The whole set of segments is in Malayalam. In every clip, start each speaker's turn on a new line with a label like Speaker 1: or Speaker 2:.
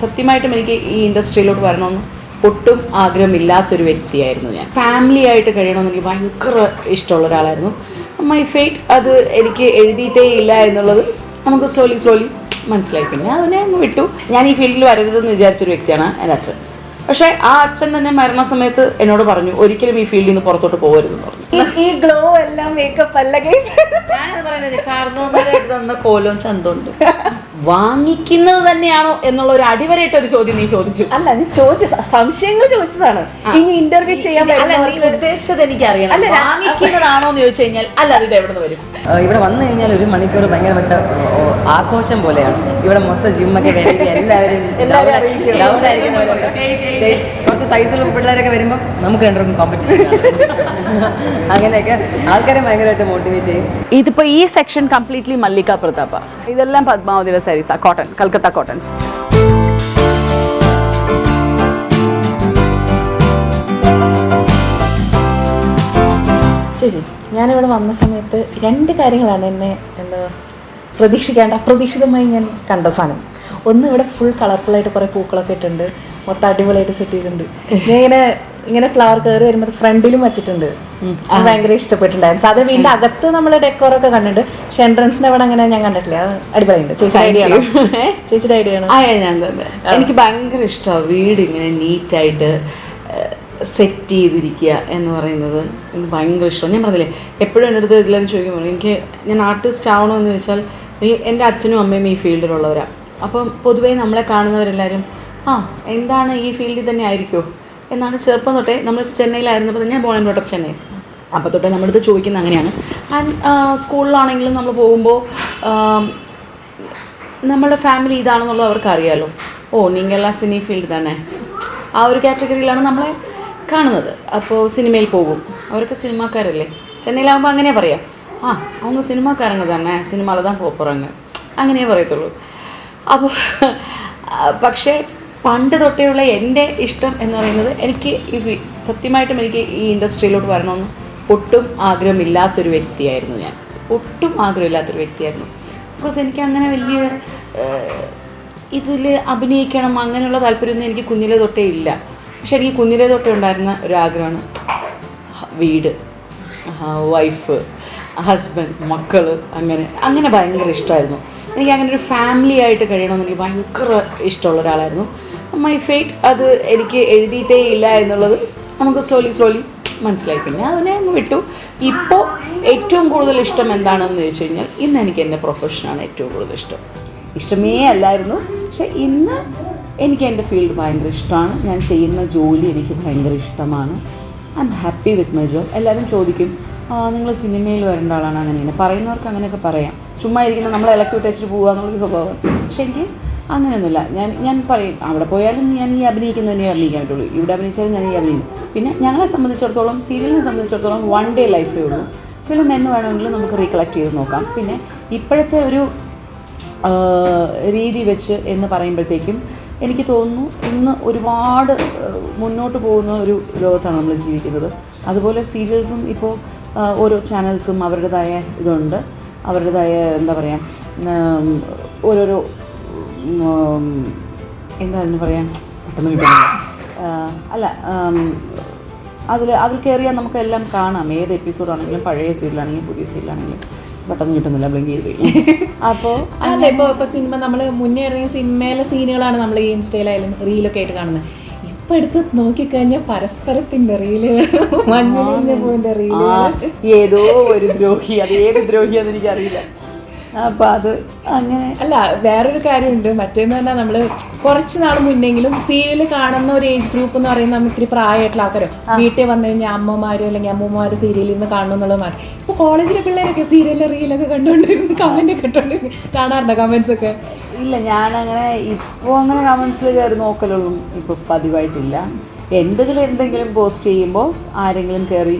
Speaker 1: സത്യമായിട്ടും എനിക്ക് ഈ ഇൻഡസ്ട്രിയിലോട്ട് വരണമെന്ന് ഒട്ടും ആഗ്രഹമില്ലാത്തൊരു വ്യക്തിയായിരുന്നു ഞാൻ. ഫാമിലി ആയിട്ട് കഴിയണമെന്ന് എനിക്ക് ഭയങ്കര ഇഷ്ടമുള്ള ഒരാളായിരുന്നു. മൈ ഫേറ്റ് അത് എനിക്ക് എഴുതിയിട്ടേ ഇല്ല എന്നുള്ളത് നമുക്ക് സ്ലോലി സ്ലോലി മനസ്സിലായി പിന്നെ അതിനെ അങ്ങ് വിട്ടു. ഞാൻ ഈ ഫീൽഡിൽ വരരുതെന്ന് വിചാരിച്ചൊരു വ്യക്തിയാണ് എന്റെ അച്ഛൻ. പക്ഷേ ആ അച്ഛൻ തന്നെ മരണസമയത്ത് എന്നോട് പറഞ്ഞു ഒരിക്കലും ഈ ഫീൽഡിൽ നിന്ന് പുറത്തോട്ട് പോകരുതെന്ന് പറഞ്ഞു.
Speaker 2: ഈ- ഈ ഗ്ലോ എല്ലാം മേക്കപ്പ് അല്ല ഗൈസ്
Speaker 1: കോലും ചന്തമുണ്ട് വാങ്ങിക്കുന്നത് തന്നെയാണോ എന്നുള്ള ഒരു അടിവരയിട്ട ഒരു ചോദ്യം നീ ചോദിച്ചു.
Speaker 2: അല്ല നീ ചോദിച്ച സംശയങ്ങൾ ചോദിച്ചതാണ്. ഇനി ഇന്റർവ്യൂ ചെയ്യാൻ
Speaker 1: ഉദ്ദേശിച്ചത് എനിക്ക് അറിയണം
Speaker 2: അല്ല,
Speaker 1: വാങ്ങിക്കുന്നതാണോ എന്ന് ചോദിച്ചു കഴിഞ്ഞാൽ അല്ല അത് ഇത് എവിടെ നിന്ന് വരും
Speaker 3: ഇവിടെ വന്നു കഴിഞ്ഞാൽ ഒരു മണിക്കൂർ ഭയങ്കര മറ്റേ ആഘോഷം പോലെയാണ്. ഇവിടെ മൊത്തം ജിമ്മൊക്കെ കയറി എല്ലാവരും കുറച്ച് സൈസിലുള്ള പിള്ളേരൊക്കെ വരുമ്പോൾ നമുക്ക് രണ്ടുപേർക്കും കോമ്പറ്റീഷൻ അങ്ങനെയൊക്കെ ആൾക്കാരെ ഭയങ്കരമായിട്ട് മോട്ടിവേറ്റ് ചെയ്യും.
Speaker 1: ഇതിപ്പോ ഈ സെക്ഷൻ കംപ്ലീറ്റ്ലി മല്ലിക പ്രതാപ. ഇതെല്ലാം പത്മാവതിയുടെ സാരീസാ കോട്ടൺ കൽക്കത്ത കോട്ടൺസ്
Speaker 2: ചേച്ചി ഞാനിവിടെ വന്ന സമയത്ത് രണ്ട് കാര്യങ്ങളാണ് എന്നെ എന്താ പ്രതീക്ഷിക്കാണ്ട് അപ്രതീക്ഷിതമായി ഞാൻ കണ്ട സാധനം. ഒന്ന് ഇവിടെ ഫുൾ കളർഫുള്ളായിട്ട് കുറേ പൂക്കളൊക്കെ ഇട്ടുണ്ട് മൊത്തം അടിപൊളിയായിട്ട് സെറ്റ് ചെയ്തിട്ടുണ്ട്. ഞാൻ ഇങ്ങനെ ഇങ്ങനെ ഫ്ലവർ കയറി വരുമ്പോൾ ഫ്രണ്ടിലും വെച്ചിട്ടുണ്ട്. അത് ഭയങ്കര ഇഷ്ടപ്പെട്ടിട്ടുണ്ടായിരുന്നു. സാധാരണ വീണ്ടും അകത്ത് നമ്മൾ ഡെക്കോറൊക്കെ കണ്ടിട്ടുണ്ട്. പക്ഷെ എൻട്രൻസിന്റെ അവിടെ അങ്ങനെ ഞാൻ കണ്ടിട്ടില്ല. അത് അടിപൊളിയുണ്ട് ചേച്ചി ഐഡിയ ആണോ? ചേച്ചിയുടെ ഐഡിയ ആണോ?
Speaker 1: ആ ഞാൻ തന്നെ എനിക്ക് ഭയങ്കര ഇഷ്ടമാണ് വീട് ഇങ്ങനെ നീറ്റായിട്ട് സെറ്റ് ചെയ്തിരിക്കുക എന്ന് പറയുന്നത്. എനിക്ക് ഭയങ്കര ഇഷ്ടമാണ് ഞാൻ പറഞ്ഞില്ലേ എപ്പോഴും എന്റെ അടുത്ത് ഇതിലെന്ന് ചോദിക്കുമ്പോൾ എനിക്ക് ഞാൻ ആർട്ടിസ്റ്റ് ആവണമെന്ന് ചോദിച്ചാൽ ഈ എന്റെ അച്ഛനും അമ്മയും ഈ ഫീൽഡിലുള്ളവരാണ് അപ്പം പൊതുവേ നമ്മളെ കാണുന്നവരെല്ലാവരും ആ എന്താണ് ഈ ഫീൽഡിൽ തന്നെ ആയിരിക്കുമോ എന്നാണ് ചെറുപ്പം തൊട്ടേ നമ്മൾ ചെന്നൈയിലായിരുന്നപ്പോൾ ഞാൻ ബോൺ ആൻഡ് ചെന്നൈ. അപ്പോൾ തൊട്ടേ നമ്മളടുത്ത് ചോദിക്കുന്നത് അങ്ങനെയാണ്. ആൻഡ് സ്കൂളിലാണെങ്കിലും നമ്മൾ പോകുമ്പോൾ നമ്മുടെ ഫാമിലി ഇതാണെന്നുള്ളത് അവർക്ക് അറിയാമല്ലോ ഓ നിങ്ങളെല്ലാം സിനി ഫീൽഡ് തന്നെ. ആ ഒരു കാറ്റഗറിയിലാണ് നമ്മളെ കാണുന്നത്. അപ്പോൾ സിനിമയിൽ പോകും. അവരൊക്കെ സിനിമാക്കാരല്ലേ. ചെന്നൈയിലാകുമ്പോൾ അങ്ങനെ പറയാം. ആ அவங்க സിനിമാക്കാരങ്ങ തന്നെ സിനിമയിൽ தான் പോപ്പുറങ്ങ അങ്ങനെ പറയത്തുള്ളൂ അപ്പോൾ പക്ഷേ പണ്ട് തൊട്ടേയുള്ള എൻ്റെ ഇഷ്ടം എന്ന് പറയുന്നത് എനിക്ക് ഈ ഫി- സത്യമായിട്ടും എനിക്ക് ഈ ഇൻഡസ്ട്രിയിലോട്ട് വരണമെന്ന് ഒട്ടും ആഗ്രഹമില്ലാത്തൊരു വ്യക്തിയായിരുന്നു ഞാൻ ഒട്ടും ആഗ്രഹമില്ലാത്തൊരു വ്യക്തിയായിരുന്നു ബിക്കോസ് എനിക്ക് അങ്ങനെ വലിയ ഇതിൽ അഭിനയിക്കണം അങ്ങനെയുള്ള താല്പര്യമൊന്നും എനിക്ക് കുഞ്ഞിലെ തൊട്ടേ ഇല്ല പക്ഷെ എനിക്ക് കുഞ്ഞിലെ തൊട്ടേ ഉണ്ടായിരുന്ന ഒരു ആഗ്രഹമാണ് ഹ- വീട് വൈഫ് ഹസ്ബൻഡ് മക്കൾ അങ്ങനെ അങ്ങനെ ഭയങ്കര ഇഷ്ടമായിരുന്നു എനിക്ക് അങ്ങനെ ഒരു ഫാമിലി ആയിട്ട് കഴിയണമെന്ന് എനിക്ക് ഭയങ്കര ഇഷ്ടമുള്ള ഒരാളായിരുന്നു. മൈ ഫേറ്റ് അത് എനിക്ക് എഴുതിയിട്ടേ ഇല്ല എന്നുള്ളത് നമുക്ക് സ്ലോലി സ്ലോലി മനസ്സിലായി പിന്നെ അതിനെ അങ്ങ് വിട്ടു. ഇപ്പോൾ ഏറ്റവും കൂടുതൽ ഇഷ്ടം എന്താണെന്ന് ചോദിച്ചു കഴിഞ്ഞാൽ ഇന്ന് എനിക്ക് എന്റെ പ്രൊഫഷനാണ് ഏറ്റവും കൂടുതൽ ഇഷ്ടം. ഇഷ്ടമേ അല്ലായിരുന്നു. പക്ഷെ ഇന്ന് എനിക്ക് എന്റെ ഫീൽഡ് ഭയങ്കര ഇഷ്ടമാണ്. ഞാൻ ചെയ്യുന്ന ജോലി എനിക്ക് ഭയങ്കര ഇഷ്ടമാണ്. I am happy with my job എല്ലാവരും ചോദിക്കും നിങ്ങൾ സിനിമയിൽ വരേണ്ട ആളാണ് അങ്ങനെ പറയുന്നവർക്ക് അങ്ങനെയൊക്കെ പറയാം. ചുമ്മാ ഇരിക്കുന്ന നമ്മളെ ഇളക്കി വിട്ടേച്ചിട്ട് പോകുക എന്നുള്ളൊരു സ്വഭാവം. പക്ഷെ എനിക്ക് അങ്ങനെയൊന്നുമില്ല. ഞാൻ ഞാൻ പറയും അവിടെ പോയാലും ഞാൻ ഈ അഭിനയിക്കുന്നത് തന്നെ അഭിനയിക്കാൻ പറ്റുള്ളൂ. ഇവിടെ അഭിനയിച്ചാലും ഞാൻ ഈ അഭിനയിക്കും. പിന്നെ ഞങ്ങളെ സംബന്ധിച്ചിടത്തോളം സീരിയലിനെ സംബന്ധിച്ചിടത്തോളം വൺ ഡേ ലൈഫേ ഉള്ളൂ. ഫിലിം എന്ന് വേണമെങ്കിലും നമുക്ക് റീകളക്ട് ചെയ്ത് നോക്കാം. പിന്നെ ഇപ്പോഴത്തെ ഒരു രീതി വെച്ച് എന്ന് പറയുമ്പോഴത്തേക്കും എനിക്ക് തോന്നുന്നു ഇന്ന് ഒരുപാട് മുന്നോട്ട് പോകുന്ന ഒരു ലോകത്താണ് നമ്മൾ ജീവിക്കുന്നത്. അതുപോലെ സീരിയൽസും ഇപ്പോൾ ഓരോ ചാനൽസും അവരുടേതായ ഇതുണ്ട്. അവരുടേതായ എന്താ പറയുക ഓരോരോ എന്താ അതിന് പറയാം? പെട്ടെന്ന് കിട്ടുന്നില്ല. അല്ല അതിൽ അതിൽ കയറിയാൽ നമുക്ക് എല്ലാം കാണാം. ഏത് എപ്പിസോഡാണെങ്കിലും പഴയ സീരിയലാണെങ്കിലും പുതിയ സീരിയലാണെങ്കിലും പെട്ടെന്ന് കിട്ടുന്നില്ല ബ്ലിങ്ക് ചെയ്ത് അപ്പോൾ
Speaker 2: അല്ല ഇപ്പോൾ ഇപ്പോൾ സിനിമ നമ്മൾ മുന്നേ ഇറങ്ങിയ സിനിമയിലെ സീനുകളാണ് നമ്മൾ ഈ ഇൻസ്റ്റയിലായാലും റീലൊക്കെ ആയിട്ട് കാണുന്നത്. ഇപ്പൊ എടുത്ത് നോക്കിക്കഴിഞ്ഞാൽ പരസ്പരത്തിന്റെ റീലുകൾ മണ്ണിന്റെ പൂവിന്റെ റീലുകൾ
Speaker 1: ഏതോ ഒരു ദ്രോഹി അത് ഏത് ദ്രോഹിയാന്ന് എനിക്കറിയില്ല. അപ്പൊ അത് അങ്ങനെ
Speaker 2: അല്ല വേറൊരു കാര്യമുണ്ട്. മറ്റേന്ന് പറഞ്ഞാൽ നമ്മൾ കുറച്ച് നാൾ മുന്നെങ്കിലും സീരിയൽ കാണുന്ന ഒരു ഏജ് ഗ്രൂപ്പ് എന്ന് പറയുന്നത് നമുക്ക് ഇത്തിരി പ്രായമായിട്ടുള്ള ആൾക്കാരോ? വീട്ടിൽ വന്നു കഴിഞ്ഞാൽ അമ്മമാരും അല്ലെങ്കിൽ അമ്മമാര് സീരിയലിൽ നിന്ന് കാണണം എന്നുള്ളത് മാറി. ഇപ്പൊ കോളേജിലെ പിള്ളേരൊക്കെ സീരിയലിലെ റീലൊക്കെ കണ്ടുകൊണ്ടിരുന്നു കമന്റ് ഒക്കെ ഇട്ടോണ്ടിരുന്നു കാണാറുണ്ടോ കമന്റ്സ് ഒക്കെ?
Speaker 1: ഇല്ല ഞാൻ അങ്ങനെ ഇപ്പോൾ അങ്ങനെ കമൻസിൽ കയറി നോക്കലൊന്നും ഇപ്പോൾ പതിവായിട്ടില്ല. എന്റെതിൽ എന്തെങ്കിലും പോസ്റ്റ് ചെയ്യുമ്പോൾ ആരെങ്കിലും കയറി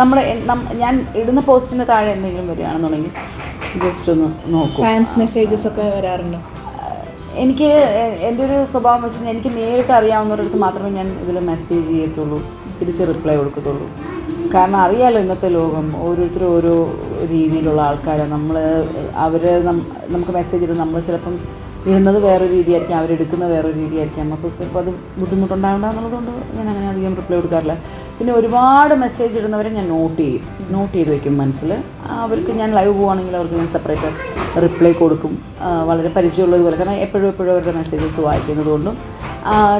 Speaker 1: നമ്മൾ നമ്മുടെ ഞാൻ ഇടുന്ന പോസ്റ്റിന് താഴെ എന്തെങ്കിലും വരികയാണെന്നുണ്ടെങ്കിൽ ജസ്റ്റ് ഒന്ന് നോക്കും.
Speaker 2: ഫാൻസ് മെസ്സേജസ് ഒക്കെ വരാറുണ്ടോ?
Speaker 1: എനിക്ക് എന്റെ ഒരു സ്വഭാവം വെച്ച് എനിക്ക് നേരിട്ട് അറിയാവുന്നവരടുത്ത് മാത്രമേ ഞാൻ ഇതിൽ മെസ്സേജ് ചെയ്യത്തുള്ളൂ. തിരിച്ച് റിപ്ലൈ കൊടുക്കത്തുള്ളൂ. കാരണം അറിയാലോ ഇന്നത്തെ ലോകം. ഓരോരുത്തരും ഓരോ രീതിയിലുള്ള ആൾക്കാരാണ്. നമ്മൾ അവർ നമുക്ക് മെസ്സേജ് ഇടും നമ്മൾ ചിലപ്പം ഇടുന്നത് വേറൊരു രീതിയായിരിക്കും അവരെടുക്കുന്നത് വേറൊരു രീതിയായിരിക്കും. അപ്പോൾ ഇപ്പോൾ അത് ബുദ്ധിമുട്ടുണ്ടാവണ്ട എന്നുള്ളതുകൊണ്ട് ഞാൻ അങ്ങനെ അധികം റിപ്ലൈ കൊടുക്കാറില്ല. പിന്നെ ഒരുപാട് മെസ്സേജ് ഇടുന്നവരെ ഞാൻ നോട്ട് ചെയ്യും. നോട്ട് ചെയ്ത് വയ്ക്കും മനസ്സിൽ. അവർക്ക് ഞാൻ ലൈവ് പോവുകയാണെങ്കിൽ അവർക്ക് ഞാൻ സെപ്പറേറ്റ് റിപ്ലൈ കൊടുക്കും. വളരെ പരിചയമുള്ളതുപോലെ കാരണം എപ്പോഴും എപ്പോഴും അവരുടെ മെസ്സേജസ് വായിക്കുന്നതുകൊണ്ടും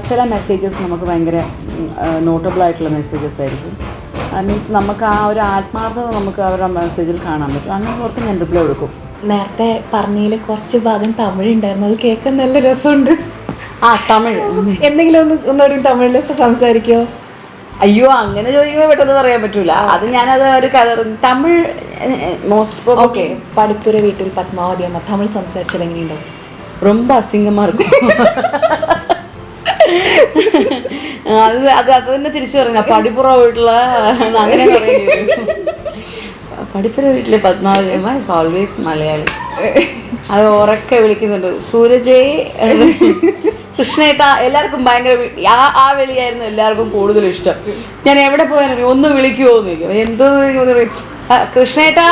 Speaker 1: ചില മെസ്സേജസ് നമുക്ക് ഭയങ്കര നോട്ടബിൾ ആയിട്ടുള്ള മെസ്സേജസ് ആയിരിക്കും. മീൻസ് നമുക്ക് ആ ഒരു ആത്മാർത്ഥത നമുക്ക് അവരുടെ മെസ്സേജിൽ കാണാൻ പറ്റും. അങ്ങനെ അവർക്ക് ഞാൻ റിപ്ലൈ കൊടുക്കും.
Speaker 2: നേരത്തെ പറഞ്ഞതിൽ കുറച്ച് ഭാഗം തമിഴ് ഉണ്ടായിരുന്നു അത് കേൾക്കാൻ നല്ല രസമുണ്ട്
Speaker 1: ആ തമിഴ്
Speaker 2: എന്തെങ്കിലും ഒന്ന് ഒന്നുകൂടി തമിഴിൽ സംസാരിക്കോ
Speaker 1: അയ്യോ അങ്ങനെ ചോദിക്കുമ്പോൾ പെട്ടെന്ന് പറയാൻ പറ്റൂല അത് ഞാനത് ഒരു കഥ തമിഴ് മോസ്റ്റ്
Speaker 2: ഓക്കെ പടിപ്പുര വീട്ടിൽ പത്മാവതി അമ്മ തമിഴ് സംസാരിച്ചാൽ എങ്ങനെയുണ്ടാവും
Speaker 1: ரொம்ப அசிங்கமா இருக்கும் അത് അത് അത് തന്നെ തിരിച്ചു പറഞ്ഞ പടിപ്പുറ വീട്ടില് അങ്ങനെ പറയേണ്ടി പടിപ്പുറ വീട്ടിലെ പത്മാവതിയമ്മ ഇസ് ഓൾവേസ് മലയാളി. അത് ഉറക്കെ വിളിക്കുന്നുണ്ട്. സൂരജേ കൃഷ്ണേട്ട എല്ലാവർക്കും ഭയങ്കര ആ ആ വിളിയായിരുന്നു എല്ലാവർക്കും കൂടുതൽ ഇഷ്ടം. ഞാൻ എവിടെ പോയാലും ഒന്ന് വിളിക്കുമോ എന്ന് ചോദിക്കും. എന്തോ? കൃഷ്ണേട്ടാ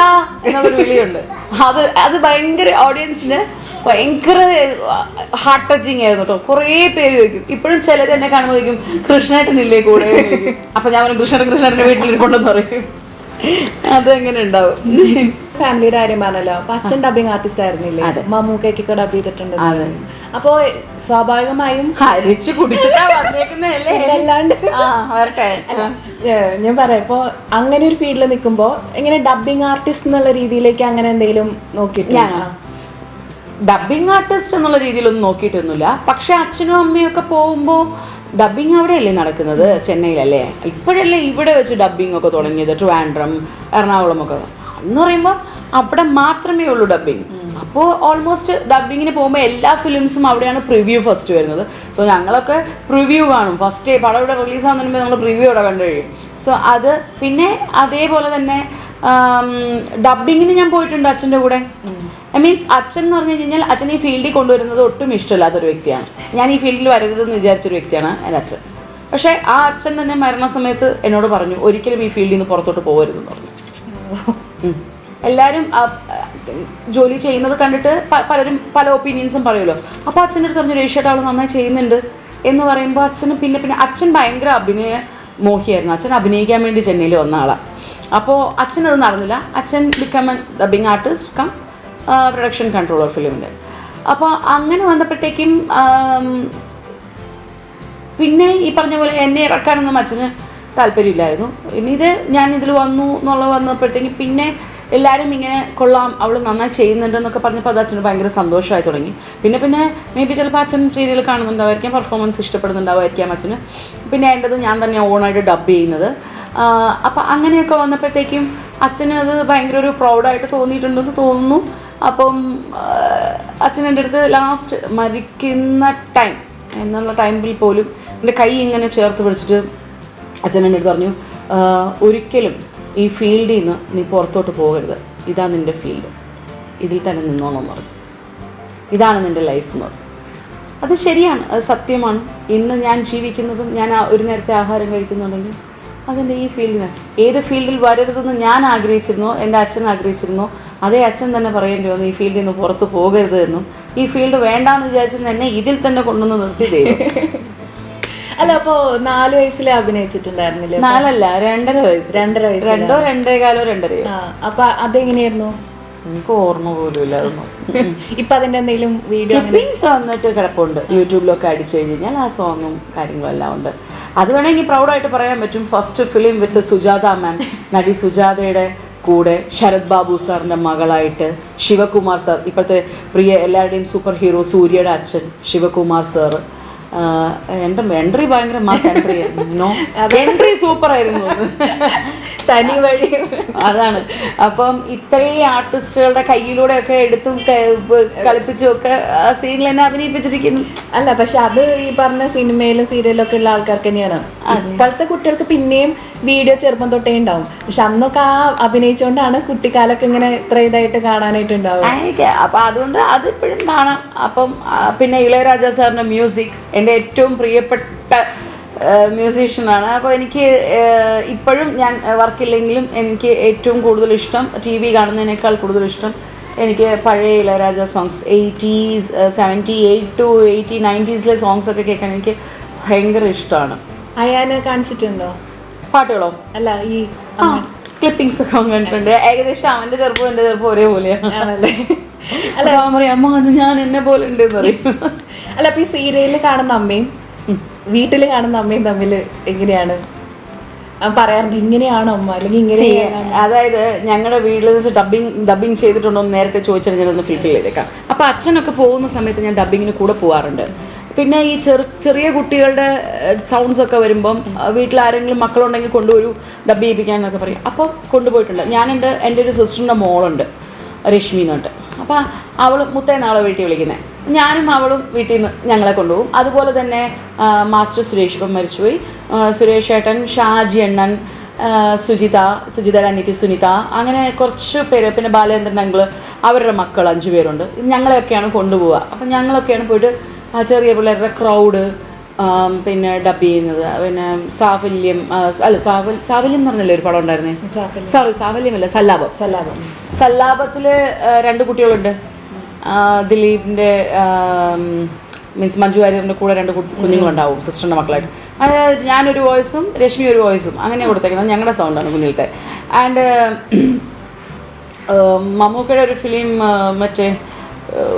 Speaker 1: എന്നുള്ളൊരു വിളിയുണ്ട്. അത് അത് ഭയങ്കര ഓഡിയൻസിന് ഭയങ്കര ഹാർട്ട് ടച്ചിങ് ആയിരുന്നു കേട്ടോ കുറേ പേര് ചോദിക്കും. ഇപ്പോഴും ചിലർ എന്നെ കാണുമ്പോൾ ചോദിക്കും കൃഷ്ണേട്ടനില്ലേ കൂടെ? അപ്പൊ ഞാൻ കൃഷ്ണൻ കൃഷ്ണന്റെ വീട്ടിലിരിപ്പുണ്ടെന്ന് പറയും. അതെങ്ങനെ ഉണ്ടാവും?
Speaker 2: ഫാമിലിയുടെ കാര്യം പറഞ്ഞല്ലോ. അപ്പൊ അച്ഛൻ ഡബിങ് ആർട്ടിസ്റ്റ് ആയിരുന്നില്ലേ. മമ്മൂക്കൊക്കെ ഡബ് ചെയ്തിട്ടുണ്ട്. അപ്പോ സ്വാഭാവികമായും
Speaker 1: ഹരിച്ചു കുടിച്ചിട്ടാ
Speaker 2: അല്ലാണ്ട് ഞാൻ പറയാം. ഇപ്പൊ അങ്ങനെ ഒരു ഫീൽഡിൽ നിൽക്കുമ്പോ എങ്ങനെ ഡബിങ് ആർട്ടിസ്റ്റ് എന്നുള്ള രീതിയിലേക്ക് അങ്ങനെ എന്തെങ്കിലും നോക്കിയിട്ടില്ല?
Speaker 1: ഡബിങ് ആർട്ടിസ്റ്റ് എന്നുള്ള രീതിയിലൊന്നും നോക്കിയിട്ടൊന്നുമില്ല. പക്ഷെ അച്ഛനും അമ്മയും ഒക്കെ പോകുമ്പോൾ ഡബിങ് അവിടെയല്ലേ നടക്കുന്നത്? ചെന്നൈയിലല്ലേ? ഇപ്പോഴല്ലേ ഇവിടെ വെച്ച് ഡബ്ബിംഗ് ഒക്കെ തുടങ്ങിയത്? ട്രിവാൻഡ്രം എറണാകുളം ഒക്കെ എന്ന് പറയുമ്പോൾ അവിടെ മാത്രമേ ഉള്ളൂ ഡബിങ് അപ്പോൾ ഓൾമോസ്റ്റ് ഡബിങ്ങിന് പോകുമ്പോൾ എല്ലാ ഫിലിംസും അവിടെയാണ് പ്രിവ്യൂ ഫസ്റ്റ് വരുന്നത്. സോ ഞങ്ങളൊക്കെ പ്രിവ്യൂ കാണും. ഫസ്റ്റ് പടം ഇവിടെ റിലീസ് ആകുന്നതിന് മുമ്പ് നമ്മൾ പ്രിവ്യൂ അവിടെ കണ്ടു കഴിയും. സോ അത് പിന്നെ അതേപോലെ തന്നെ ഡബ്ബിങ്ങിന് ഞാൻ പോയിട്ടുണ്ട് അച്ഛന്റെ കൂടെ. ഐ മീൻസ് അച്ഛൻ എന്ന് പറഞ്ഞു കഴിഞ്ഞാൽ അച്ഛൻ ഈ ഫീൽഡിൽ കൊണ്ടുവരുന്നത് ഒട്ടും ഇഷ്ടമില്ലാത്തൊരു വ്യക്തിയാണ്. ഞാൻ ഈ ഫീൽഡിൽ വരരുതെന്ന് വിചാരിച്ചൊരു വ്യക്തിയാണ് എന്റെ അച്ഛൻ. പക്ഷേ ആ അച്ഛൻ തന്നെ മരണസമയത്ത് എന്നോട് പറഞ്ഞു ഒരിക്കലും ഈ ഫീൽഡിൽ നിന്ന് പുറത്തോട്ട് പോകരുതെന്ന് പറഞ്ഞു. എല്ലാവരും ജോലി ചെയ്യുന്നത് കണ്ടിട്ട് പലരും പല ഒപ്പീനിയൻസും പറയുമല്ലോ. അപ്പോൾ അച്ഛന്റെ അടുത്ത് പറഞ്ഞു രേഷേട്ട് ആൾ നന്നായി ചെയ്യുന്നുണ്ട്. എന്ന് പറയുമ്പോൾ അച്ഛന് പിന്നെ പിന്നെ അച്ഛൻ ഭയങ്കര അഭിനയ മോഹിയായിരുന്നു. അച്ഛൻ അഭിനയിക്കാൻ വേണ്ടി ചെന്നൈയിൽ വന്ന ആളാണ് അപ്പോൾ അച്ഛനത് നടന്നില്ല. അച്ഛൻ become an dubbing artist cum production controller ഫിലിമിന്റെ അപ്പോൾ അങ്ങനെ വന്നപ്പോഴത്തേക്കും പിന്നെ ഈ പറഞ്ഞ പോലെ എന്നെ ഇറക്കാനൊന്നും അച്ഛന് താല്പര്യമില്ലായിരുന്നു. ഇനി ഇത് ഞാൻ ഇതിൽ വന്നു എന്നുള്ള വന്നപ്പോഴത്തേക്കും പിന്നെ എല്ലാവരും ഇങ്ങനെ കൊള്ളാം അവൾ നന്നായി ചെയ്യുന്നുണ്ടെന്നൊക്കെ പറഞ്ഞപ്പോൾ അത് അച്ഛന് ഭയങ്കര സന്തോഷമായി തുടങ്ങി. പിന്നെ പിന്നെ മേ ബി ചിലപ്പോൾ അച്ഛൻ സീരിയൽ കാണുന്നുണ്ടാവായിരിക്കാം പെർഫോമൻസ് ഇഷ്ടപ്പെടുന്നുണ്ടാവായിരിക്കാം അച്ഛന്. പിന്നെ അതിന്റെത് ഞാൻ തന്നെ ഓണായിട്ട് ഡബ് ചെയ്യുന്നത്. അപ്പോൾ അങ്ങനെയൊക്കെ വന്നപ്പോഴത്തേക്കും അച്ഛന് അത് ഭയങ്കര ഒരു പ്രൗഡായിട്ട് തോന്നിയിട്ടുണ്ടെന്ന് തോന്നുന്നു. അപ്പം അച്ഛൻ എന്റെ അടുത്ത് ലാസ്റ്റ് മരിക്കുന്ന ടൈം എന്നുള്ള ടൈമിൽ പോലും എന്റെ കൈ ഇങ്ങനെ ചേർത്ത് പിടിച്ചിട്ട് അച്ഛൻ എന്റെ അടുത്ത് പറഞ്ഞു ഒരിക്കലും ഈ ഫീൽഡിൽ നിന്ന് നീ പുറത്തോട്ട് പോകരുത്. ഇതാണ് നിന്റെ ഫീൽഡ് ഇതിൽ തന്നെ നിന്നോണം പറഞ്ഞു. ഇതാണ് നിന്റെ ലൈഫ് എന്ന് പറഞ്ഞു. അത് ശരിയാണ് അത് സത്യമാണ്. ഇന്ന് ഞാൻ ജീവിക്കുന്നതും ഞാൻ ഒരു നേരത്തെ ആഹാരം കഴിക്കുന്നുണ്ടെങ്കിൽ അതെന്റെ ഈ ഫീൽഡിന് ഏത് ഫീൽഡിൽ വരരുതെന്ന് ഞാൻ ആഗ്രഹിച്ചിരുന്നോ? എന്റെ അച്ഛൻ ആഗ്രഹിച്ചിരുന്നോ? അതേ അച്ഛൻ തന്നെ പറയേണ്ടി വന്നു ഈ ഫീൽഡിൽ നിന്ന് പുറത്ത് പോകരുത് എന്നും. ഈ ഫീൽഡ് വേണ്ടാന്ന് വിചാരിച്ചെന്ന് തന്നെ ഇതിൽ തന്നെ കൊണ്ടുവന്ന് നിർത്തി തരും
Speaker 2: അല്ല അപ്പോ നാല് വയസ്സിലെ അഭിനയിച്ചിട്ടുണ്ടായിരുന്നില്ലേ?
Speaker 1: നാലല്ല രണ്ടര വയസ്സ്.
Speaker 2: രണ്ടര വയസ്സ്
Speaker 1: രണ്ടോ കാലോ രണ്ടരയോ.
Speaker 2: അപ്പൊ അതെങ്ങനെയായിരുന്നു?
Speaker 1: എനിക്ക് ഓർമ്മ പോലും ഇല്ല
Speaker 2: ഇപ്പൊ അതിന്റെ എന്തെങ്കിലും വീഡിയോ
Speaker 1: ക്ലിപ്പിങ്സ് വന്നിട്ട് കിടപ്പുണ്ട്. യൂട്യൂബിലൊക്കെ അടിച്ചു കഴിഞ്ഞാൽ ആ സോങ്ങും കാര്യങ്ങളും എല്ലാം ഉണ്ട്. അത് വേണമെങ്കിൽ പ്രൗഡായിട്ട് പറയാൻ പറ്റും. First film with Sujatha ma'am നടി സുജാതയുടെ കൂടെ ശരത് ബാബു സാറിന്റെ മകളായിട്ട് ശിവകുമാർ സാർ ഇപ്പോഴത്തെ പ്രിയ എല്ലാവരുടെയും സൂപ്പർ ഹീറോ സൂര്യയുടെ അച്ഛൻ ശിവകുമാർ സാർ എന്റെ എൻട്രി ഭയങ്കര മാസ് എൻട്രി ആയിരുന്നു. എൻട്രി സൂപ്പർ ആയിരുന്നു.
Speaker 2: തനി വഴി.
Speaker 1: അതാണ്. അപ്പം ഇത്രയും ആർട്ടിസ്റ്റുകളുടെ കയ്യിലൂടെ ഒക്കെ എടുത്തും കളിപ്പിച്ചും ഒക്കെ ആ സീനിൽ തന്നെ അഭിനയിപ്പിച്ചിരിക്കുന്നു.
Speaker 2: അല്ല പക്ഷെ അത് ഈ പറഞ്ഞ സിനിമയിലും സീരിയലും ഒക്കെ ഉള്ള ആൾക്കാർക്ക് തന്നെയാണ്. ഇപ്പോഴത്തെ കുട്ടികൾക്ക് പിന്നെയും വീഡിയോ ചെറുപ്പം തൊട്ടേ ഉണ്ടാവും. പക്ഷെ അന്നൊക്കെ ആ അഭിനയിച്ചുകൊണ്ടാണ് കുട്ടിക്കാലൊക്കെ ഇങ്ങനെ ഇത്ര ഇതായിട്ട് കാണാനായിട്ട് ഉണ്ടാവും
Speaker 1: അപ്പൊ അതുകൊണ്ട് അത് ഇപ്പോഴും കാണാം. അപ്പം പിന്നെ ഇളയരാജ സാറിന്റെ മ്യൂസിക് എന്റെ ഏറ്റവും പ്രിയപ്പെട്ട മ്യൂസീഷ്യനാണ് അപ്പോൾ എനിക്ക് ഇപ്പോഴും ഞാൻ വർക്കില്ലെങ്കിലും എനിക്ക് ഏറ്റവും കൂടുതൽ ഇഷ്ടം ടി വി കാണുന്നതിനേക്കാൾ കൂടുതൽ ഇഷ്ടം എനിക്ക് പഴയ Ilaiyaraaja songs eighties seventy eight to eighty നയന്റീസിലെ songs ഒക്കെ കേൾക്കാൻ എനിക്ക് ഭയങ്കര ഇഷ്ടമാണ്.
Speaker 2: അയാനെ കാണിച്ചിട്ടുണ്ടോ?
Speaker 1: പാട്ടുകളോ?
Speaker 2: അല്ല ഈ
Speaker 1: ആ ക്ലിപ്പിങ്സ് ഒക്കെ കണ്ടിട്ടുണ്ട്. ഏകദേശം അവന്റെ ചെറുപ്പം എന്റെ ചെറുപ്പം ഒരേപോലെയാണ്
Speaker 2: ആണല്ലേ?
Speaker 1: അല്ല അവൻ പറയും അമ്മ അത് ഞാൻ എന്നെ പോലെ ഉണ്ട് എന്ന് പറയും.
Speaker 2: അല്ല അപ്പൊ ഈ സീരിയലിൽ കാണുന്ന അമ്മയും വീട്ടിൽ കാണുന്ന അമ്മയും തമ്മിൽ എങ്ങനെയാണ്? പറയാറുണ്ട് ഇങ്ങനെയാണോ അമ്മ? അല്ലെങ്കിൽ ഇങ്ങനെ
Speaker 1: അതായത് ഞങ്ങളുടെ വീട്ടിൽ വെച്ച് ഡബിങ് ഡബിങ് ചെയ്തിട്ടുണ്ടോ എന്ന് നേരത്തെ ചോദിച്ചാൽ ഞാനൊന്ന് ഫിൽഫിൽ ചെയ്തേക്കാം. അപ്പോൾ അച്ഛനൊക്കെ പോകുന്ന സമയത്ത് ഞാൻ ഡബിങ്ങിന് കൂടെ പോകാറുണ്ട് പിന്നെ ഈ ചെറു ചെറിയ കുട്ടികളുടെ സൗണ്ട്സ് ഒക്കെ വരുമ്പം വീട്ടിലാരെങ്കിലും വീട്ടിൽ ആരെങ്കിലും മക്കളുണ്ടെങ്കിൽ കൊണ്ടുപോയി ഡബ് ചെയ്യിപ്പിക്കാൻ എന്നൊക്കെ പറയും. അപ്പോൾ കൊണ്ടുപോയിട്ടുണ്ട്. ഞാനുണ്ട് എന്റെ ഒരു സിസ്റ്ററിന്റെ മോളുണ്ട് രശ്മി എന്നുണ്ട് അപ്പോൾ അവൾ മുത്തേന്നാളെ വീട്ടിൽ വിളിക്കുന്നത് ഞാനും അവളും വീട്ടിൽ നിന്ന് ഞങ്ങളെ കൊണ്ടുപോകും. അതുപോലെ തന്നെ മാസ്റ്റർ സുരേഷ് ഇപ്പം മരിച്ചുപോയി. സുരേഷ് ഏട്ടൻ ഷാജി സുജിത സുജിത സുജിതയുടെ അനിയത്തി സുനിത അങ്ങനെ കുറച്ച് പേര് പിന്നെ ബാലേന്ദ്രൻ അങ്കിൾ അവരുടെ മക്കൾ അഞ്ച് പേരുണ്ട്. ഞങ്ങളെയൊക്കെയാണ് കൊണ്ടുപോവുക. അപ്പം ഞങ്ങളൊക്കെയാണ് പോയിട്ട് ആ ചെറിയ പിള്ളേരുടെ ക്രൗഡ് പിന്നെ ഡബ് ചെയ്യുന്നത്. പിന്നെ സാഫല്യം അല്ല സാഫൽ സാഫല്യം എന്ന് പറഞ്ഞല്ലേ ഒരു പടം ഉണ്ടായിരുന്നേ?
Speaker 2: സാഫല്യം.
Speaker 1: സോറി സാഫല്യമല്ല സല്ലാപം.
Speaker 2: സലാപം
Speaker 1: സല്ലാപത്തിൽ രണ്ട് കുട്ടികളുണ്ട്. ദിലീപിന്റെ മീൻസ് മഞ്ജു വാര്യറിന്റെ കൂടെ രണ്ട് കുഞ്ഞുങ്ങളുണ്ടാവും സിസ്റ്ററിന്റെ മക്കളായിട്ട്. അത് ഞാനൊരു വോയിസും രശ്മി ഒരു വോയിസും അങ്ങനെ കൊടുത്തേക്കുന്നത്. ഞങ്ങളുടെ സൗണ്ടാണ് കുഞ്ഞിലത്തെ. ആൻഡ് മമ്മൂക്കയുടെ ഒരു ഫിലിം മറ്റേ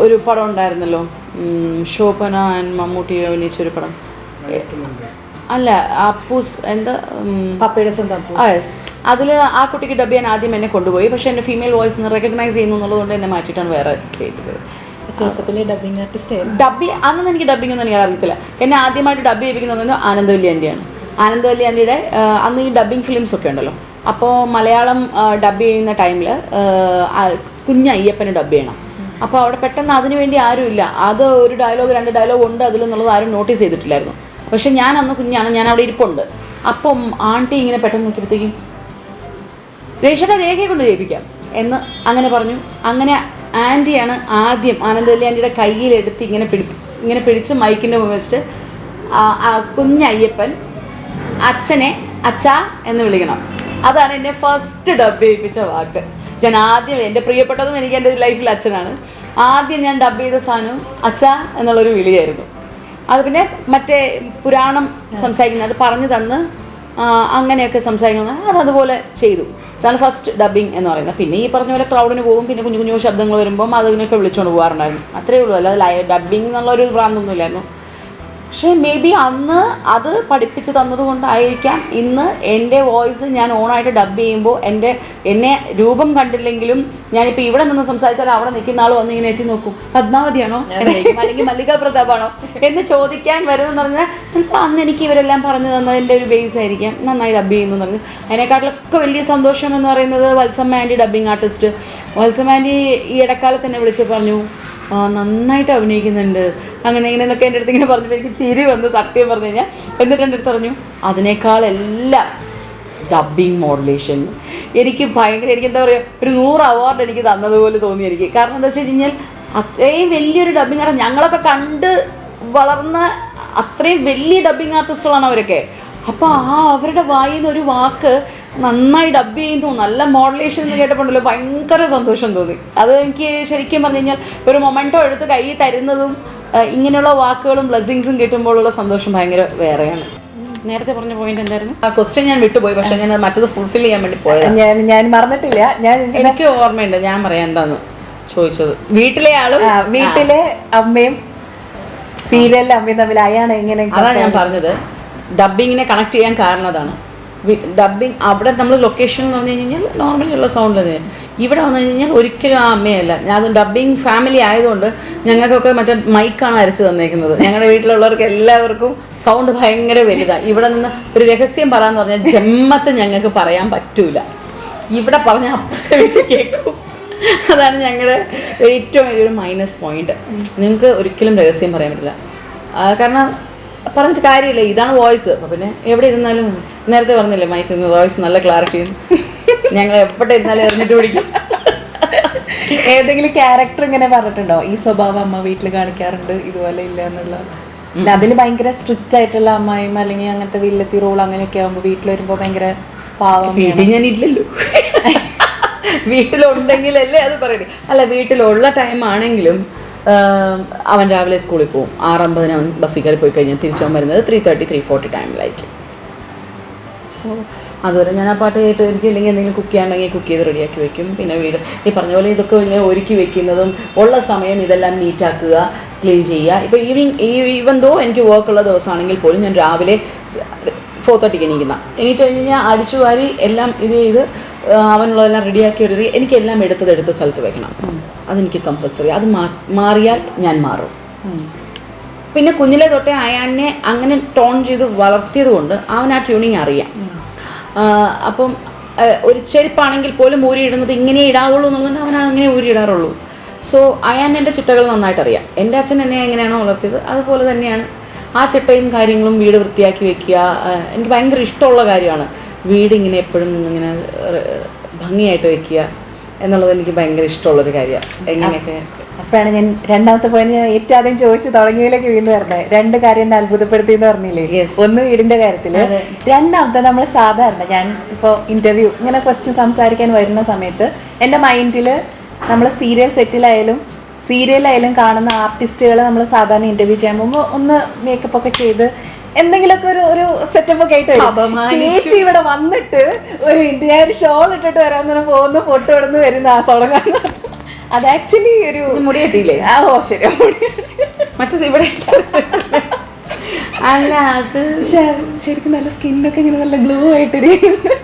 Speaker 1: ഒരു പടം ഉണ്ടായിരുന്നല്ലോ. ശോഭന ആൻഡ് മമ്മൂട്ടി അഭിനയിച്ചൊരു പടം. അല്ല അപ്പൂസ് എന്താ
Speaker 2: പപ്പയുടെ സ്വന്തം
Speaker 1: അതിൽ ആ കുട്ടിക്ക് ഡബ് ചെയ്യാൻ ആദ്യം എന്നെ കൊണ്ടുപോയി. പക്ഷെ എന്റെ ഫീമെയിൽ വോയിസ് റെക്കഗ്നൈസ് ചെയ്യുന്നു എന്നുള്ളതുകൊണ്ട് എന്നെ മാറ്റിയിട്ടാണ് വേറെ ചെയ്യിപ്പിച്ചത്
Speaker 2: ചെറുപ്പത്തിലെ ഡബിങ് ആർട്ടിസ്റ്റ് ആയിരുന്നു.
Speaker 1: ഡബ് അന്നൊന്നും എനിക്ക് ഡബിംഗ് ഒന്നും എനിക്ക് അറിയത്തില്ല. എന്നെ ആദ്യമായിട്ട് ഡബ് ചെയ്യിപ്പിക്കുന്നത് ആനന്ദവല്ലി ആന്റിയാണ് ആനന്ദവല്ലി ആന്റിയുടെ അന്ന് ഈ ഡബിങ് ഫിലിംസ് ഒക്കെ ഉണ്ടല്ലോ. അപ്പോൾ മലയാളം ഡബ് ചെയ്യുന്ന ടൈമിൽ കുഞ്ഞ അയ്യപ്പനെ ഡബ് ചെയ്യണം. അപ്പോൾ അവിടെ പെട്ടെന്ന് അതിന് വേണ്ടി ആരുമില്ല. അത് ഒരു ഡയലോഗ് രണ്ട് ഡയലോഗ് ഉണ്ട് അതിലെന്നുള്ളത് ആരും നോട്ടീസ് ചെയ്തിട്ടില്ലായിരുന്നു. പക്ഷെ ഞാൻ അന്ന് കുഞ്ഞാണ് ഞാൻ അവിടെ ഇരിപ്പുണ്ട്. അപ്പം ആണ്ടി ഇങ്ങനെ പെട്ടെന്ന് നോക്കിയപ്പോഴത്തേക്കും രേഷയുടെ രേഖയെ കൊണ്ട് ജയിപ്പിക്കാം എന്ന് അങ്ങനെ പറഞ്ഞു. അങ്ങനെ ആന്റിയാണ് ആദ്യം ആനന്ദവല്ലി ആന്റിയുടെ കയ്യിലെടുത്ത് ഇങ്ങനെ പിടി ഇങ്ങനെ പിടിച്ച് മൈക്കിന്റെ മുമ്പ് വെച്ചിട്ട് കുഞ്ഞയ്യപ്പൻ അച്ഛനെ അച്ഛ എന്ന് വിളിക്കണം. അതാണ് എന്നെ ഫസ്റ്റ് ഡബ് ചെയ്യിപ്പിച്ച വാക്ക്. ഞാൻ ആദ്യം എന്റെ പ്രിയപ്പെട്ടതും എനിക്ക് എന്റെ ലൈഫിൽ അച്ഛനാണ്. ആദ്യം ഞാൻ ഡബ് ചെയ്ത സാധനം അച്ഛ എന്നുള്ളൊരു വിളിയായിരുന്നു. അത് പിന്നെ മറ്റേ പുരാണം സംസാരിക്കുന്നത് അത് പറഞ്ഞു തന്ന് അങ്ങനെയൊക്കെ സംസാരിക്കുന്നത് അത് അതുപോലെ ചെയ്തു. ഇതാണ് ഫസ്റ്റ് ഡബിങ് എന്ന് പറയുന്നത്. പിന്നെ ഈ പറഞ്ഞ പോലെ ക്രൗഡിന് പോകും പിന്നെ കുഞ്ഞു കുഞ്ഞു ശബ്ദങ്ങൾ വരുമ്പം അതിനൊക്കെ വിളിച്ചുകൊണ്ട് പോകാറുണ്ടായിരുന്നു. അത്രേ ഉള്ളൂ. അല്ലാതെ ഡബ്ബിങ് ഡബിങ് എന്നുള്ള ഒരു ഭ്രാന്തൊന്നുമില്ലായിരുന്നു. പക്ഷേ മേ ബി അന്ന് അത് പഠിപ്പിച്ച് തന്നത് കൊണ്ടായിരിക്കാം ഇന്ന് എന്റെ വോയിസ് ഞാൻ ഓണായിട്ട് ഡബ് ചെയ്യുമ്പോൾ എന്റെ എന്നെ രൂപം കണ്ടില്ലെങ്കിലും ഞാനിപ്പോൾ ഇവിടെ നിന്ന് സംസാരിച്ചാൽ അവിടെ നിൽക്കുന്ന ആൾ വന്ന് ഇങ്ങനെ എത്തി നോക്കും. പത്മാവതിയാണോ. അല്ലെങ്കിൽ മല്ലിക പ്രതാപാണോ? എന്ന് ചോദിക്കാൻ വരുന്നെന്ന് പറഞ്ഞാൽ ചിലപ്പോൾ അന്ന് എനിക്ക് ഇവരെല്ലാം പറഞ്ഞു തന്നതിന്റെ ഒരു ബേസ് ആയിരിക്കാം. നന്നായി ഡബ് ചെയ്യുന്നു പറഞ്ഞു. അതിനെക്കാട്ടിലൊക്കെ വലിയ സന്തോഷം എന്ന് പറയുന്നത് Valsamma aunty dubbing artist Valsamma aunty ഈ ഇടക്കാലത്ത് എന്നെ വിളിച്ച് പറഞ്ഞു നന്നായിട്ട് അഭിനയിക്കുന്നുണ്ട്. അങ്ങനെ ഇങ്ങനെ എന്നൊക്കെ എന്റെ അടുത്ത് ഇങ്ങനെ പറഞ്ഞപ്പോൾ എനിക്ക് ചിരി വന്ന് സത്യം പറഞ്ഞു കഴിഞ്ഞാൽ എന്നിട്ട് എന്റെ അടുത്ത് പറഞ്ഞു അതിനേക്കാൾ എല്ലാം ഡബിങ് മോഡുലേഷൻ എനിക്ക് ഭയങ്കര എനിക്ക് എന്താ പറയുക ഒരു നൂറ് അവാർഡ് എനിക്ക് തന്നതുപോലെ തോന്നി എനിക്ക്. കാരണം എന്താ വെച്ച് കഴിഞ്ഞാൽ അത്രയും വലിയൊരു ഡബ്ബിങ് ആണ് ഞങ്ങളൊക്കെ കണ്ട് വളർന്ന അത്രയും വലിയ ഡബ്ബിങ് ആർട്ടിസ്റ്റുകളാണ് അവരൊക്കെ. അപ്പോൾ ആ അവരുടെ വായിൽ നിന്ന് ഒരു വാക്ക് നന്നായി ഡബ് ചെയ്യുന്നു നല്ല മോഡലേഷൻ എന്ന് കേട്ടപ്പോൾ ഭയങ്കര സന്തോഷം തോന്നി. അത് എനിക്ക് ശരിക്കും പറഞ്ഞു കഴിഞ്ഞാൽ ഒരു മൊമെന്റോ എടുത്ത് കൈ തരുന്നതും ഇങ്ങനെയുള്ള വാക്കുകളും ബ്ലെസ്സിങ്സും കിട്ടുമ്പോഴുള്ള സന്തോഷം ഭയങ്കര വേറെയാണ്. നേരത്തെ പറഞ്ഞ പോയിന്റ് എന്തായിരുന്നു? ആ ക്വസ്റ്റ്യൻ ഞാൻ വിട്ടുപോയി പക്ഷെ ഞാൻ മറ്റത് ഫുൾഫിൽ ചെയ്യാൻ വേണ്ടി പോയത്.
Speaker 2: ഞാൻ ഞാൻ മറന്നിട്ടില്ല. ഞാൻ
Speaker 1: എനിക്ക് ഓർമ്മയുണ്ട് ഞാൻ പറയാം എന്താന്ന് ചോദിച്ചത്. വീട്ടിലെ ആളും
Speaker 2: വീട്ടിലെ അമ്മയും സീരിയലിലെ അമ്മയും തമ്മിൽ അയാണ് എങ്ങനെ
Speaker 1: അതാ ഞാൻ പറഞ്ഞത്. ഡബിങ്ങിനെ കണക്ട് ചെയ്യാൻ കാരണം അതാണ്. ഡബിങ് അവിടെ നമ്മൾ ലൊക്കേഷൻ എന്ന് പറഞ്ഞു കഴിഞ്ഞാൽ നോർമലി ഉള്ള സൗണ്ട് തന്നെ. ഇവിടെ വന്നു കഴിഞ്ഞാൽ ഒരിക്കലും ആ അമ്മയല്ല ഞാൻ അത് ഡബിങ് ഫാമിലി ആയതുകൊണ്ട് ഞങ്ങൾക്കൊക്കെ മറ്റേ മൈക്കാണ് അരച്ച് തന്നേക്കുന്നത്. ഞങ്ങളുടെ വീട്ടിലുള്ളവർക്ക് എല്ലാവർക്കും സൗണ്ട് ഭയങ്കര വലുതാണ് ഇവിടെ നിന്ന് ഒരു രഹസ്യം പറയാന്ന് പറഞ്ഞാൽ ജന്മത്ത് ഞങ്ങൾക്ക് പറയാൻ പറ്റൂല. ഇവിടെ പറഞ്ഞാൽ അപ്പുറത്തെ വീട്ടിൽ കേൾക്കും. അതാണ് ഞങ്ങളുടെ ഏറ്റവും വലിയൊരു മൈനസ് പോയിന്റ് നിങ്ങൾക്ക് ഒരിക്കലും രഹസ്യം പറയാൻ പറ്റില്ല. കാരണം പറഞ്ഞിട്ട് കാര്യമില്ല. ഇതാണ് വോയിസ് അപ്പോൾ പിന്നെ എവിടെ ഇരുന്നാലും നേരത്തെ പറഞ്ഞില്ലേ മൈക്ക് വോയിസ് നല്ല ക്ലാരിറ്റി ഞങ്ങൾ എവിടെ ഇരുന്നാലും എറിഞ്ഞിട്ട് പിടിക്കും.
Speaker 2: ഏതെങ്കിലും ക്യാരക്ടർ ഇങ്ങനെ പറഞ്ഞിട്ടുണ്ടോ? ഈ സ്വഭാവം അമ്മ വീട്ടിൽ കാണിക്കാറുണ്ട് ഇതുപോലെ ഇല്ല എന്നുള്ള? അതിൽ ഭയങ്കര സ്ട്രിക്റ്റ് ആയിട്ടുള്ള അമ്മായും അല്ലെങ്കിൽ അങ്ങനത്തെ വില്ലത്തി റോൾ അങ്ങനെയൊക്കെ ആകുമ്പോൾ വീട്ടിൽ വരുമ്പോൾ ഭയങ്കര പാവം
Speaker 1: വീട്ടിൽ ഞാൻ ഇല്ലല്ലോ. വീട്ടിലുണ്ടെങ്കിലല്ലേ അത് പറയുന്നത് അല്ല വീട്ടിലുള്ള ടൈം ആണെങ്കിലും അവൻ രാവിലെ സ്കൂളിൽ പോകും. ആറമ്പതിന് അവൻ ബസ്സിൽ കയറി പോയി കഴിഞ്ഞാൽ തിരിച്ചു വരുന്നത് ത്രീ തേർട്ടി ത്രീ ഫോർട്ടി ടൈമിലായിരിക്കും സോ അതുവരെ ഞാൻ ആ പാട്ട് കേട്ട് എനിക്ക് ഇല്ലെങ്കിൽ എന്തെങ്കിലും കുക്ക് ചെയ്യാണെങ്കിൽ കുക്ക് ചെയ്ത് റെഡിയാക്കി വെക്കും. പിന്നെ വീട് ഈ പറഞ്ഞ പോലെ ഇതൊക്കെ ഇങ്ങനെ ഒരുക്കി വെക്കുന്നതും ഉള്ള സമയം ഇതെല്ലാം നീറ്റാക്കുക ക്ലീൻ ചെയ്യുക. ഇപ്പോൾ ഈവനിങ് ഈവൻ ദോ എനിക്ക് വർക്കുള്ള ദിവസമാണെങ്കിൽ പോലും ഞാൻ രാവിലെ ഫോർ തേർട്ടിക്ക് എണീക്കുന്ന. എണീറ്റ് കഴിഞ്ഞ് ഞാൻ അടിച്ചു വാരി എല്ലാം ഇത് ചെയ്ത് അവനുള്ളതെല്ലാം റെഡിയാക്കി എടുത്ത് എനിക്കെല്ലാം എടുത്തത് എടുത്ത സ്ഥലത്ത് വെക്കണം. അതെനിക്ക് കമ്പൽസറി അത് മാറിയാൽ ഞാൻ മാറും. പിന്നെ കുഞ്ഞിലെ തൊട്ടേ അയാനെ അങ്ങനെ ടോൺ ചെയ്ത് വളർത്തിയത് കൊണ്ട് അവൻ ആ ട്യൂണിങ് അറിയാം. അപ്പം ഒരു ചെരുപ്പാണെങ്കിൽ പോലും ഊരിയിടുന്നത് ഇങ്ങനെ ഇടാവുള്ളൂ എന്നുള്ളത് അവൻ അങ്ങനെ ഊരിയിടാറുള്ളൂ. സോ അയാൻ എന്റെ ചിട്ടകൾ നന്നായിട്ട് അറിയാം. എന്റെ അച്ഛൻ എന്നെ എങ്ങനെയാണോ വളർത്തിയത് അതുപോലെ തന്നെയാണ്. ആ ചിട്ടയും കാര്യങ്ങളും വീട് വൃത്തിയാക്കി വെക്കുക എനിക്ക് ഭയങ്കര ഇഷ്ടമുള്ള കാര്യമാണ്. വീട് ഇങ്ങനെ എപ്പോഴും ഇങ്ങനെ ഭംഗിയായിട്ട് വെക്കുക എന്നുള്ളത് എനിക്ക് ഭയങ്കര ഇഷ്ടമുള്ളൊരു കാര്യമാണ്. എങ്ങനെയൊക്കെ?
Speaker 2: അപ്പോഴാണ് ഞാൻ രണ്ടാമത്തെ പോയിന്റ് ഞാൻ ഏറ്റവും ആദ്യം ചോദിച്ചു തുടങ്ങിയതിലേക്ക് വീണ് പറഞ്ഞത് രണ്ട് കാര്യം എന്നെ അത്ഭുതപ്പെടുത്തി എന്ന് പറഞ്ഞില്ലേ ഒന്ന് വീടിന്റെ
Speaker 1: കാര്യത്തിൽ
Speaker 2: രണ്ടാമത്തെ നമ്മൾ സാധാരണ ഞാൻ ഇപ്പോൾ ഇന്റർവ്യൂ ഇങ്ങനെ ക്വസ്റ്റ്യൻ സംസാരിക്കാൻ വരുന്ന സമയത്ത് എന്റെ മൈൻഡിൽ നമ്മൾ സീരിയൽ സെറ്റിലായാലും സീരിയലായാലും കാണുന്ന ആർട്ടിസ്റ്റുകളെ നമ്മൾ സാധാരണ ഇന്റർവ്യൂ ചെയ്യാൻ പോകുമ്പോൾ ഒന്ന് മേക്കപ്പ് ഒക്കെ ചെയ്ത് എന്തെങ്കിലുമൊക്കെ ഒരു ഒരു സെറ്റപ്പ് ഒക്കെ ആയിട്ട് വരും. ചേച്ചി ഇവിടെ വന്നിട്ട് ഒരു ഇന്ത്യ ഒരു ഷോൾ ഇട്ടിട്ട് വരാൻ തന്നെ പോകുന്നു ഫോട്ടോ ഇടുന്ന് വരുന്ന തുടങ്ങാൻ അത് ആക്ച്വലി ഒരു
Speaker 1: മുടി കെട്ടിയില്ലേ?
Speaker 2: ആ ഓ ശരി
Speaker 1: മറ്റത് ഇവിടെ അല്ല അത്
Speaker 2: പക്ഷെ അത് ശരിക്കും നല്ല സ്കിന്നൊക്കെ ഇങ്ങനെ നല്ല ഗ്ലോ ആയിട്ടിരിക്കുന്നു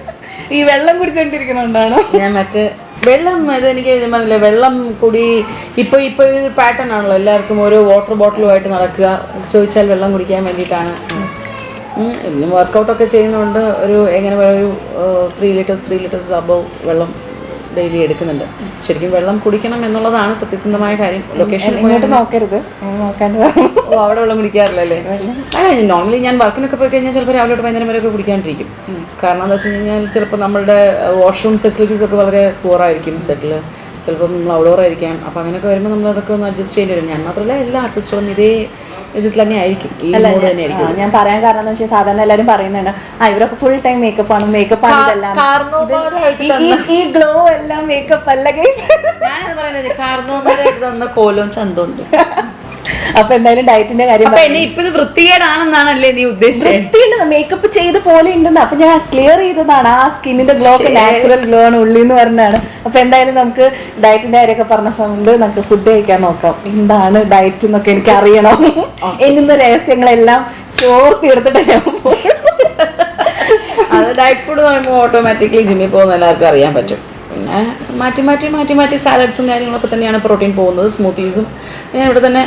Speaker 2: ഈ വെള്ളം കുടിച്ചോണ്ടിരിക്കണോണ്ടാണോ?
Speaker 1: ഞാൻ മറ്റേ വെള്ളം ഇത് എനിക്ക് മനസ്സിലായി. വെള്ളം കുടി ഇപ്പോൾ ഇപ്പോൾ ഒരു പാറ്റേൺ ആണല്ലോ. എല്ലാവർക്കും ഓരോ വാട്ടർ ബോട്ടിലുമായിട്ട് നടക്കുക. ചോദിച്ചാൽ വെള്ളം കുടിക്കാൻ വേണ്ടിയിട്ടാണ്. ഇന്നും വർക്കൗട്ടൊക്കെ ചെയ്യുന്നതുകൊണ്ട് ഒരു എങ്ങനെ ഒരു three litres three litres above വെള്ളം ഡെയിലി എടുക്കുന്നുണ്ട്. ശരിക്കും വെള്ളം കുടിക്കണം എന്നുള്ളതാണ് സത്യസന്ധമായ കാര്യം.
Speaker 2: ലൊക്കേഷൻ നോക്കരുത്.
Speaker 1: ഓ അവിടെ വെള്ളം കുടിക്കാറില്ലല്ലേ അല്ല? നോർമലി ഞാൻ വർക്കിനൊക്കെ പോയി കഴിഞ്ഞാൽ ചിലപ്പോൾ രാവിലെ തൊട്ട് വൈകുന്നേരം വരെയൊക്കെ കുടിക്കാണ്ടിരിക്കും. കാരണം എന്താ വെച്ച് കഴിഞ്ഞാൽ ചിലപ്പോൾ നമ്മുടെ വാഷ്റൂം ഫെസിലിറ്റീസ് ഒക്കെ വളരെ പൂറായിരിക്കും സെറ്റിൽ ചിലപ്പം ആയിരിക്കാം. അപ്പോൾ അങ്ങനെയൊക്കെ വരുമ്പോൾ നമ്മൾ അതൊക്കെ ഒന്ന് അഡ്ജസ്റ്റ് ചെയ്യേണ്ടി വരും. ഞാൻ മാത്രമല്ല എല്ലാ ആർട്ടിസ്റ്റുകളും ഇതേ ഇതിൽ തന്നെ ആയിരിക്കും
Speaker 2: അല്ല ഞാൻ-
Speaker 1: ആയിരിക്കും
Speaker 2: ഞാൻ പറയാൻ കാരണം എന്ന് വെച്ചാൽ സാധാരണ എല്ലാവരും പറയുന്നുണ്ട് ആ ഇവരൊക്കെ ഫുൾ ടൈം മേക്കപ്പ് ആണ് മേക്കപ്പ് ആണ് ഇതെല്ലാം. ഈ- ഗ്ലോ എല്ലാം മേക്കപ്പ് അല്ല ഗൈസ്
Speaker 1: ഞാനത് പറയുന്നത് തന്ന കോലവും ചന്തമുണ്ട്
Speaker 2: അപ്പൊ എന്തായാലും ഡയറ്റിന്റെ കാര്യം
Speaker 1: അപ്പൊ എന്നെ ഇപ്പൊ ഇത് വൃത്തികേടാണെന്നാണല്ലേ നീ ഉദ്ദേശിച്ചത്
Speaker 2: വൃത്തിയുണ്ട്. മേക്കപ്പ് ചെയ്ത പോലെ ഉണ്ടെന്ന്. അപ്പൊ ഞാൻ ക്ലിയർ ചെയ്തതാണ്. ആ സ്കിന്നിന്റെ ഗ്ലോ ഒക്കെ നാച്ചുറൽ ഗ്ലോ ആണ് ഉള്ളി എന്ന് പറഞ്ഞാണ്. അപ്പൊ എന്തായാലും നമുക്ക് ഡയറ്റിന്റെ കാര്യമൊക്കെ പറഞ്ഞ സമയത്ത് നമുക്ക് ഫുഡ് കഴിക്കാൻ നോക്കാം. എന്താണ് ഡയറ്റ് എന്നൊക്കെ എനിക്ക് അറിയണം എന്നുന്ന രഹസ്യങ്ങളെല്ലാം ചോർത്തി എടുത്തിട്ട് ഞാൻ.
Speaker 1: അത് ഡയറ്റ് ഫുഡ് പറയുമ്പോൾ ഓട്ടോമാറ്റിക്കലി ജിമ്മിൽ പോകുന്ന എല്ലാവർക്കും അറിയാൻ പറ്റും. പിന്നെ മാറ്റി മാറ്റി മാറ്റി മാറ്റി സാലഡ്സും കാര്യങ്ങളൊക്കെ തന്നെയാണ് പ്രോട്ടീൻ പോകുന്നത് സ്മൂത്തീസും ഞാൻ ഇവിടെ തന്നെ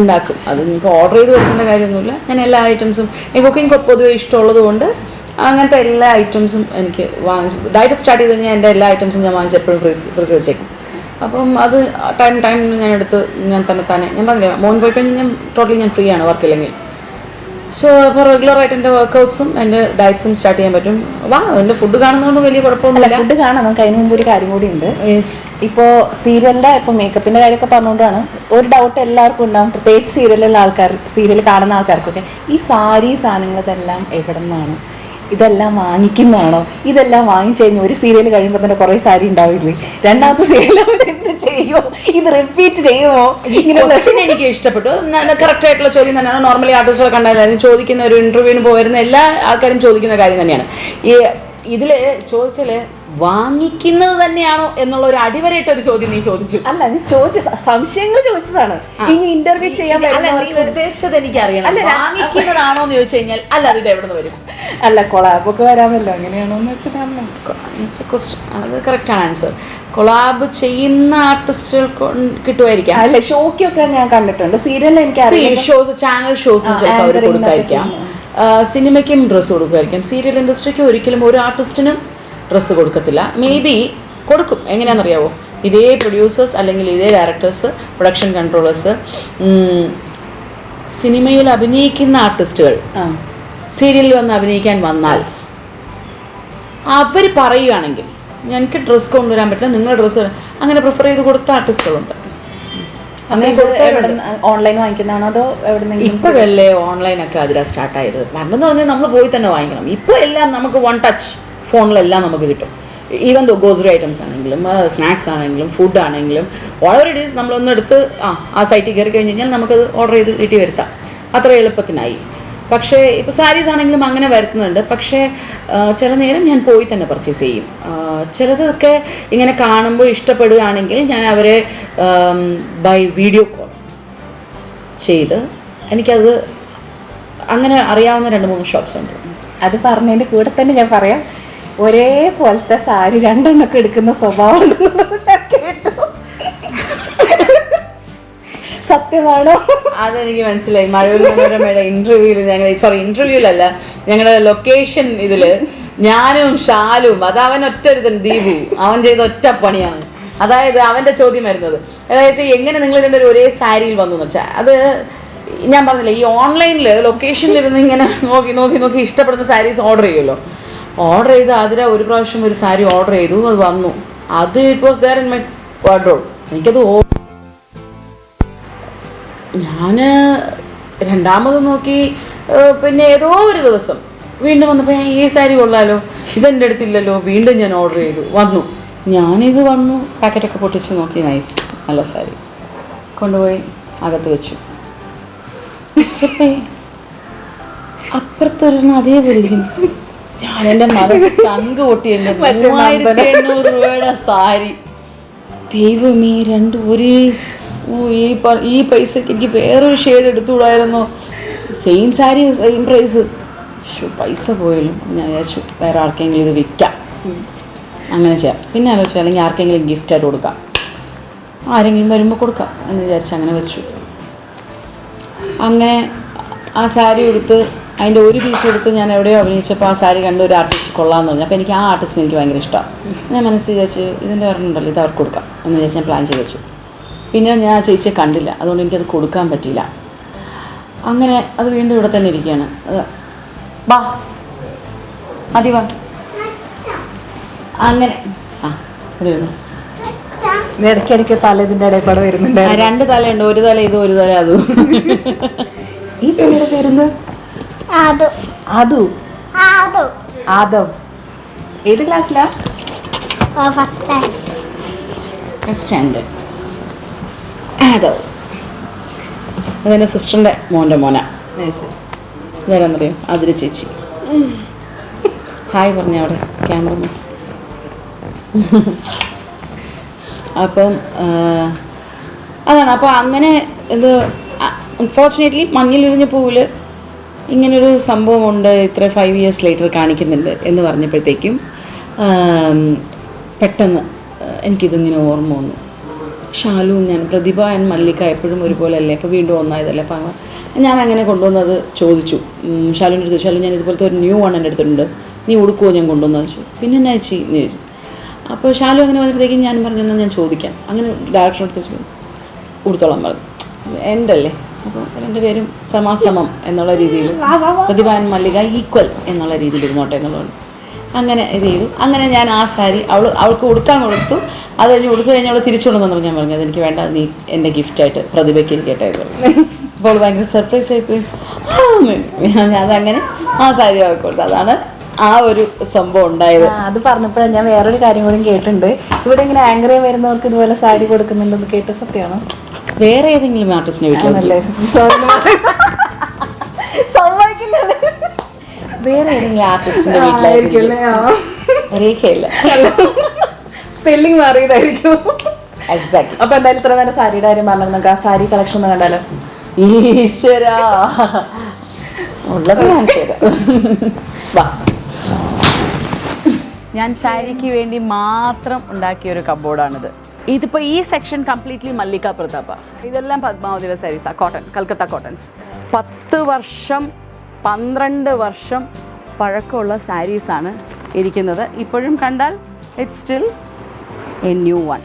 Speaker 1: ഉണ്ടാക്കും. അത് ഇപ്പോൾ ഓർഡർ ചെയ്ത് വെക്കേണ്ട കാര്യമൊന്നുമില്ല. ഞാൻ എല്ലാ ഐറ്റംസും എനിക്ക് കുക്കിംഗ് പൊതുവെ ഇഷ്ടമുള്ളത് കൊണ്ട് അങ്ങനത്തെ എല്ലാ ഐറ്റംസും എനിക്ക് വാങ്ങിച്ചു ഡയറ്റ് സ്റ്റാർട്ട് ചെയ്ത് കഴിഞ്ഞാൽ എന്റെ എല്ലാ ഐറ്റംസും ഞാൻ വാങ്ങിച്ച് എപ്പോഴും ഫ്രീസ് ഫ്രീസ് വെച്ചേക്കും. അപ്പം അത് ടൈം ടൈം ഞാൻ എടുത്ത് ഞാൻ തന്നെ തന്നെ. ഞാൻ പറഞ്ഞില്ല മോൻ പോയി കഴിഞ്ഞാൽ ഞാൻ ടോട്ടലി ഞാൻ ഫ്രീ ആണ് വർക്കില്ലെങ്കിൽ സോ ഫോർ റെഗുലർ ആയിട്ട് എന്റെ വർക്കൗട്ട്സും എന്റെ ഡയറ്റ്സും സ്റ്റാർട്ട് ചെയ്യാൻ പറ്റും. വാ എന്റെ ഫുഡ് കാണുന്നതുകൊണ്ട് വലിയ കുഴപ്പമൊന്നുമില്ല.
Speaker 2: ഫുഡ് കാണാം നമുക്ക് അതിന് മുമ്പ് ഒരു കാര്യം കൂടി ഉണ്ട്. ഇപ്പോൾ സീരിയലിന്റെ ഇപ്പോൾ മേക്കപ്പിന്റെ കാര്യമൊക്കെ പറഞ്ഞുകൊണ്ടാണ് ഒരു ഡൗട്ട് എല്ലാവർക്കും ഉണ്ടാവും. പ്രത്യേകിച്ച് സീരിയലുള്ള ആൾക്കാർ സീരിയൽ കാണുന്ന ആൾക്കാർക്കൊക്കെ ഈ സാരി സാധനങ്ങളെല്ലാം എവിടെ നിന്നാണ്? ഇതെല്ലാം വാങ്ങിക്കുന്നതാണോ? ഇതെല്ലാം വാങ്ങിച്ചു കഴിഞ്ഞാൽ ഒരു സീരിയൽ കഴിയുമ്പോൾ തന്നെ കുറേ സാരി ഉണ്ടാവില്ലേ? രണ്ടാമത്തെ സീരിയൽ എന്ത് ചെയ്യുമോ ഇത് റിപ്പീറ്റ് ചെയ്യുമോ? ഇങ്ങനെ
Speaker 1: എനിക്ക് ഇഷ്ടപ്പെട്ടു. കറക്റ്റ് ആയിട്ടുള്ള ചോദ്യം തന്നെയാണ്. നോർമലി ആർട്ടിസ്റ്റുകൾ കണ്ടാലും ചോദിക്കുന്ന ഒരു ഇന്റർവ്യൂവിന് പോയിരുന്ന എല്ലാ ആൾക്കാരും ചോദിക്കുന്ന കാര്യം തന്നെയാണ്. ഈ ഇതിൽ ചോദിച്ചാൽ വാങ്ങിക്കുന്നത് തന്നെയാണോ എന്നുള്ള ഒരു അടിവരയിട്ട ഒരു ചോദ്യം നീ ചോദിച്ചു.
Speaker 2: അല്ല നീ ചോദിച്ച സംശയങ്ങൾ ചോദിച്ചതാണ്. ഇനി ഇന്റർവ്യൂ ചെയ്യാൻ
Speaker 1: അല്ല നീ ഉദ്ദേശിച്ചത് എനിക്ക് അറിയണം വാങ്ങിക്കുന്നതാണോ എന്ന് ചോദിച്ചു കഴിഞ്ഞാൽ അല്ല അത് ഇത് എവിടെ നിന്ന് വരും?
Speaker 2: അല്ല കൊളാബൊക്കെ വരാമല്ലോ. അങ്ങനെയാണോ എന്ന് കറക്റ്റ്
Speaker 1: ആണ് അത് ആണ് ആൻസർ കൊളാബ് ചെയ്യുന്ന ആർട്ടിസ്റ്റുകൾ കിട്ടുമായിരിക്കാം.
Speaker 2: അല്ല ഷോക്കൊക്കെ ഞാൻ കണ്ടിട്ടുണ്ട്. സീരിയലിൽ എനിക്ക്
Speaker 1: ഷോസ് ചാനൽ ഷോസ് ചിലപ്പോൾ അവർ ആ, സിനിമയ്ക്കും ഡ്രസ്സ് കൊടുക്കുമായിരിക്കും. സീരിയൽ ഇൻഡസ്ട്രിക്ക് ഒരിക്കലും ഒരു ആർട്ടിസ്റ്റിനും ഡ്രസ്സ് കൊടുക്കത്തില്ല. മേ ബി കൊടുക്കും. എങ്ങനെയാണെന്നറിയാവോ? ഇതേ പ്രൊഡ്യൂസേഴ്സ് അല്ലെങ്കിൽ ഇതേ ഡയറക്ടേഴ്സ് പ്രൊഡക്ഷൻ കൺട്രോളേഴ്സ് സിനിമയിൽ അഭിനയിക്കുന്ന ആർട്ടിസ്റ്റുകൾ സീരിയലിൽ വന്ന് അഭിനയിക്കാൻ വന്നാൽ അവർ പറയുകയാണെങ്കിൽ ഞങ്ങൾക്ക് ഡ്രസ്സ് കൊണ്ടുവരാൻ പറ്റില്ല. നിങ്ങൾ ഡ്രസ്സ് അങ്ങനെ പ്രിഫർ ചെയ്ത് കൊടുത്ത ആർട്ടിസ്റ്റുകളുണ്ട് അങ്ങനെ
Speaker 2: ഓൺലൈൻ വാങ്ങിക്കുന്നതാണോ അതോ എവിടെ
Speaker 1: ഇപ്പോഴല്ലേ ഓൺലൈനൊക്കെ അതിലാണ് സ്റ്റാർട്ടായത് പണ്ടെന്ന് പറഞ്ഞാൽ നമ്മൾ പോയി തന്നെ വാങ്ങിക്കണം. ഇപ്പോൾ എല്ലാം നമുക്ക് വൺ ടച്ച് ഫോണിലെല്ലാം നമുക്ക് കിട്ടും. ഈവൻ ദോ ഗോസറി ഐറ്റംസ് ആണെങ്കിലും സ്നാക്സ് ആണെങ്കിലും ഫുഡ് ആണെങ്കിലും വളരെ ഈസ് നമ്മളൊന്ന് എടുത്ത് ആ ആ സൈറ്റിൽ കയറി കഴിഞ്ഞ് കഴിഞ്ഞാൽ നമുക്കത് ഓർഡർ ചെയ്ത് വീട്ടിൽ വരുത്താം. അത്ര എളുപ്പത്തിനായി. പക്ഷേ ഇപ്പോൾ സാരീസ് ആണെങ്കിലും അങ്ങനെ വരുത്തുന്നുണ്ട്. പക്ഷേ ചില നേരം ഞാൻ പോയി തന്നെ പർച്ചേസ് ചെയ്യും. ചിലതൊക്കെ ഇങ്ങനെ കാണുമ്പോൾ ഇഷ്ടപ്പെടുകയാണെങ്കിൽ ഞാൻ അവരെ ബൈ വീഡിയോ കോൾ ചെയ്ത് എനിക്കത് അങ്ങനെ അറിയാവുന്ന രണ്ട് മൂന്ന് ഷോപ്സ് ഉണ്ട്.
Speaker 2: അത് പറഞ്ഞതിന്റെ കൂടെ തന്നെ ഞാൻ പറയാം. ഒരേപോലത്തെ സാരി രണ്ടെണ്ണൊക്കെ എടുക്കുന്ന സ്വഭാവം സത്യമാണോ?
Speaker 1: അതെനിക്ക് മനസ്സിലായി. മഴവിൽ മനോരമയുടെ ഇന്റർവ്യൂവിൽ ഞങ്ങൾ സോറി ഇന്റർവ്യൂലല്ല ഞങ്ങളുടെ ലൊക്കേഷൻ ഇതിൽ ഞാനും ഷാലും അത് അവൻ ഒറ്റ ഒരുത്തൻ ദീപു. അവൻ ചെയ്ത ഒറ്റ പണിയാണ്. അതായത് അവന്റെ ചോദ്യം വരുന്നത് അതായത് എങ്ങനെ നിങ്ങൾ രണ്ടുപേരും ഒരേ സാരിയിൽ വന്നു എന്ന് വെച്ചാൽ അത് ഞാൻ പറഞ്ഞില്ലേ ഈ ഓൺലൈനിൽ ലൊക്കേഷനിൽ ഇരുന്ന് ഇങ്ങനെ നോക്കി നോക്കി നോക്കി ഇഷ്ടപ്പെടുന്ന സാരീസ് ഓർഡർ ചെയ്യുമല്ലോ. ഓർഡർ ചെയ്ത് അതിലെ ഒരു പ്രാവശ്യം ഒരു സാരി ഓർഡർ ചെയ്തു അത് വന്നു. അത് it was there in my wardrobe എനിക്കത് ഓ ഞാൻ രണ്ടാമത് നോക്കി പിന്നെ ഏതോ ഒരു ദിവസം വീണ്ടും വന്നപ്പോൾ ഞാൻ ഈ സാരി കൊള്ളാലോ. ഇതെന്റെ അടുത്തില്ലല്ലോ. വീണ്ടും ഞാൻ ഓർഡർ ചെയ്തു. വന്നു. ഞാനിത് വന്നു പാക്കറ്റൊക്കെ പൊട്ടിച്ച് നോക്കി. നൈസ് നല്ല സാരി. കൊണ്ടുപോയി അകത്ത് വെച്ചു. പക്ഷേ അപ്പുറത്തൊരെണ്ണം അതേപോലെ ഇരിക്കുന്നു. ഞാൻ എന്റെ മനസ്സ് തങ്ക് പൊട്ടി എന്റെ
Speaker 2: മറ്റേ
Speaker 1: മൂവായിരത്തി എണ്ണൂറ് രൂപയുടെ സാരി. ദൈവമേ രണ്ട് ഒരേ ഓ ഈ ഈ പൈസക്ക് എനിക്ക് വേറൊരു ഷെയ്ഡ് എടുത്തുകൂടായിരുന്നു? സെയിം സാരി സെയിം പ്രൈസ് പൈസ പോയാലും ഞാൻ വിചാരിച്ചു വേറെ ആർക്കെങ്കിലും ഇത് വിൽക്കാം. അങ്ങനെ ചെയ്യാം. പിന്നെ ആലോചിച്ചു അല്ലെങ്കിൽ ആർക്കെങ്കിലും ഗിഫ്റ്റായിട്ട് കൊടുക്കാം. ആരെങ്കിലും വരുമ്പോൾ കൊടുക്കാം എന്ന് വിചാരിച്ച് അങ്ങനെ വെച്ചു. അങ്ങനെ ആ സാരി എടുത്ത് അതിന്റെ ഒരു പീസ് എടുത്ത് ഞാൻ എവിടെയോ അഭിനയിച്ചപ്പോൾ ആ സാരി കണ്ട് ഒരു ആർട്ടിസ്റ്റ് കൊള്ളാമെന്ന് പറഞ്ഞു. അപ്പോൾ എനിക്ക് ആ ആർട്ടിസ്റ്റിനെ എനിക്ക് ഭയങ്കര ഇഷ്ടമാണ് ഞാൻ മനസ്സിൽ വിചാരിച്ച് ഇതിന്റെ ഒരെണ്ണമുണ്ടല്ലോ ഇത് അവർക്ക് കൊടുക്കാം എന്ന് വിചാരിച്ച് ഞാൻ പ്ലാൻ ചെയ്ത് വെച്ചു. പിന്നെ ഞാൻ ആ ചേച്ചിയെ കണ്ടില്ല. അതുകൊണ്ട് എനിക്കത് കൊടുക്കാൻ പറ്റിയില്ല. അങ്ങനെ അത് വീണ്ടും ഇവിടെ തന്നെ ഇരിക്കുകയാണ്. വാ. മതി വാ. അങ്ങനെ. ആ ഇവിടെ ഇരുന്നു.
Speaker 2: ഇടയ്ക്കിടയ്ക്ക് തല ഇതിന്റെ ഇടയിൽ കൂടെ വരുന്നുണ്ട്
Speaker 1: രണ്ട് തലയുണ്ട്. ഒരു തല ഇതും ഒരു തല അതും.
Speaker 2: ഈ പേര് പേരുന്ന്
Speaker 4: ആദു.
Speaker 2: ആദു.
Speaker 4: ആദു.
Speaker 2: ആദം. ഏത് ക്ലാസ്സിലാ?
Speaker 4: ഫസ്റ്റ്
Speaker 1: സ്റ്റാൻഡേർഡ് ആദവ് അതെന്റെ സിസ്റ്ററിന്റെ മോന്റെ മോന. വേറെന്നറിയോ അതിരി ചേച്ചി. ഹായ് പറഞ്ഞ അവിടെ ക്യാമറ അപ്പം അതാണ്. അപ്പോൾ അങ്ങനെ ഇത് അൺഫോർച്ചുനേറ്റ്ലി മഞ്ഞിലിരിഞ്ഞ പൂവിൽ ഇങ്ങനൊരു സംഭവമുണ്ട് ഇത്ര ഫൈവ് ഇയേഴ്സ് ലേറ്റർ കാണിക്കുന്നുണ്ട് എന്ന് പറഞ്ഞപ്പോഴത്തേക്കും പെട്ടെന്ന് എനിക്കിതിങ്ങനെ ഓർമ്മ വന്നു. ഷാലുവും ഞാൻ പ്രതിഭ ആൻഡ് മല്ലിക എപ്പോഴും ഒരുപോലെ അല്ലേ അപ്പോൾ വീണ്ടും ഒന്നായതല്ലേ? അപ്പം ഞാൻ അങ്ങനെ കൊണ്ടുവന്നത് ചോദിച്ചു. ഷാലുവിന്റെ അടുത്ത് ഷാലു ഞാൻ ഇതുപോലത്തെ ഒരു ന്യൂ വൺ എന്റെ അടുത്തുണ്ട്. നീ ഉടുക്കുമോ ഞാൻ കൊണ്ടുവന്നത് ചോദിച്ചു. പിന്നെ എന്നാ ചേച്ചി? എന്ന് ചോദിച്ചു. അപ്പോൾ ഷാലു അങ്ങനെ വന്നപ്പോഴത്തേക്കും ഞാൻ പറഞ്ഞു "എന്നാ ഞാൻ ചോദിക്കാം. അങ്ങനെ ഡയറക്ഷൻ എടുത്ത് ചോദിച്ചു ഉടുത്തോളാൻ പറഞ്ഞു. എന്റെ അല്ലേ അപ്പോൾ രണ്ടുപേരും സമാസമം എന്നുള്ള രീതിയിൽ പ്രതിഭാൻ മല്ലിക ഈക്വൽ എന്നുള്ള രീതിയിൽ ഇരുന്നോട്ടെ എന്നുള്ളത് അങ്ങനെ ഇത് ചെയ്തു. അങ്ങനെ ഞാൻ ആ സാരി അവൾ അവൾക്ക് ഉടുക്കാൻ കൊടുത്തു. അത് കഴിഞ്ഞ് ഉടുത്തു കഴിഞ്ഞാൽ അവൾ തിരിച്ചു കൊണ്ടുവന്നപ്പോൾ ഞാൻ പറഞ്ഞു അതെനിക്ക് വേണ്ട നീ എന്റെ ഗിഫ്റ്റായിട്ട് പ്രതിഭയ്ക്ക് ഇരിക്കട്ടെ എന്ന് അപ്പോൾ ഭയങ്കര സർപ്രൈസ് ആയിപ്പോയി. ഞാൻ അതങ്ങനെ ആ സാരി അവൾക്ക് കൊടുത്തു. അതാണ് ആ ഒരു സംഭവം ഉണ്ടായത്.
Speaker 2: അത് പറഞ്ഞപ്പോഴാണ് ഞാൻ വേറൊരു കാര്യം കൂടി കേട്ടിട്ടുണ്ട്. ഇവിടെ ഇങ്ങനെ ആങ്കറെ വരുന്നവർക്ക് ഇതുപോലെ സാരി കൊടുക്കുന്നുണ്ടെന്ന് കേട്ട സത്യമാണോ?
Speaker 1: വേറെ ഏതെങ്കിലും ആർട്ടിസ്റ്റിനെ വീട്ടിൽ വേറെ ഏതെങ്കിലും ആർട്ടിസ്റ്റിന്റെ വീട്ടിലായിരിക്കും. രേഖയില്ല
Speaker 2: സ്പെല്ലിംഗ് മാറിയതായിരിക്കും.
Speaker 1: എക്സാക്ട്
Speaker 2: അപ്പൊ എന്തായാലും ഇത്ര നേരം സാരിയുടെ കാര്യം പറഞ്ഞു നമുക്ക് ആ സാരി കളക്ഷൻ ഒന്ന് കണ്ടാലോ?
Speaker 1: ഈശ്വര. ഉള്ളത് ഞാൻ ശാരിക്ക് വാ. ഞാൻ സാരിക്ക് വേണ്ടി മാത്രം ഉണ്ടാക്കിയ ഒരു കബോർഡാണിത് ഇതിപ്പോൾ ഈ സെക്ഷൻ കംപ്ലീറ്റ്ലി മല്ലിക പ്രതാപ. ഇതെല്ലാം പത്മാവതിയുടെ സാരീസാണ് കോട്ടൺ കൽക്കത്ത കോട്ടൺസ് പത്ത് വർഷം പന്ത്രണ്ട് വർഷം പഴക്കമുള്ള സാരീസാണ് ഇരിക്കുന്നത്. ഇപ്പോഴും കണ്ടാൽ it still a new one